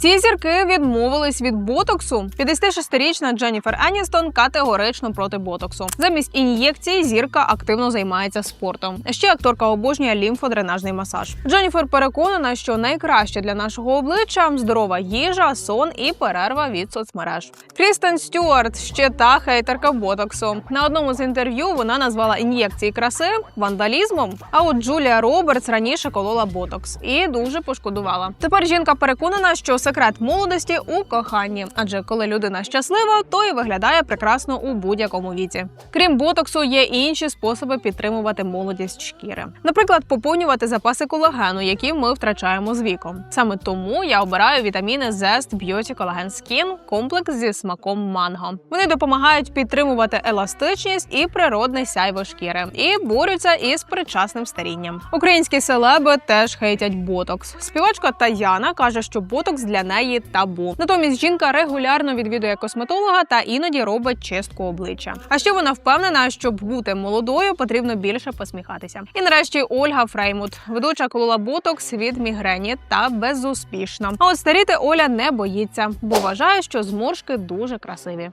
Ці зірки відмовились від ботоксу. 56-річна Дженніфер Еністон категорично проти ботоксу. Замість ін'єкцій зірка активно займається спортом. Ще акторка обожнює лімфодренажний масаж. Дженніфер переконана, що найкраще для нашого обличчя здорова їжа, сон і перерва від соцмереж. Крістен Стюарт ще та хейтерка ботоксу. На одному з інтерв'ю вона назвала ін'єкції краси вандалізмом. А от Джулія Робертс раніше колола ботокс і дуже пошкодувала. Тепер жінка переконана, що секрет молодості у коханні, адже коли людина щаслива, то і виглядає прекрасно у будь-якому віці. Крім ботоксу, є і інші способи підтримувати молодість шкіри. Наприклад, поповнювати запаси колагену, які ми втрачаємо з віком. Саме тому я обираю вітаміни Zest Beauty Collagen Skin комплекс зі смаком манго. Вони допомагають підтримувати еластичність і природне сяйво шкіри і борються із причасним старінням. Українські селеби теж хейтять ботокс. Співачка Таяна каже, що ботокс для неї табу. Натомість жінка регулярно відвідує косметолога та іноді робить чистку обличчя. А ще вона впевнена, щоб бути молодою, потрібно більше посміхатися. І нарешті Ольга Фреймут, ведуча колола ботокс від мігрені та безуспішно. А от старіти Оля не боїться, бо вважає, що зморшки дуже красиві.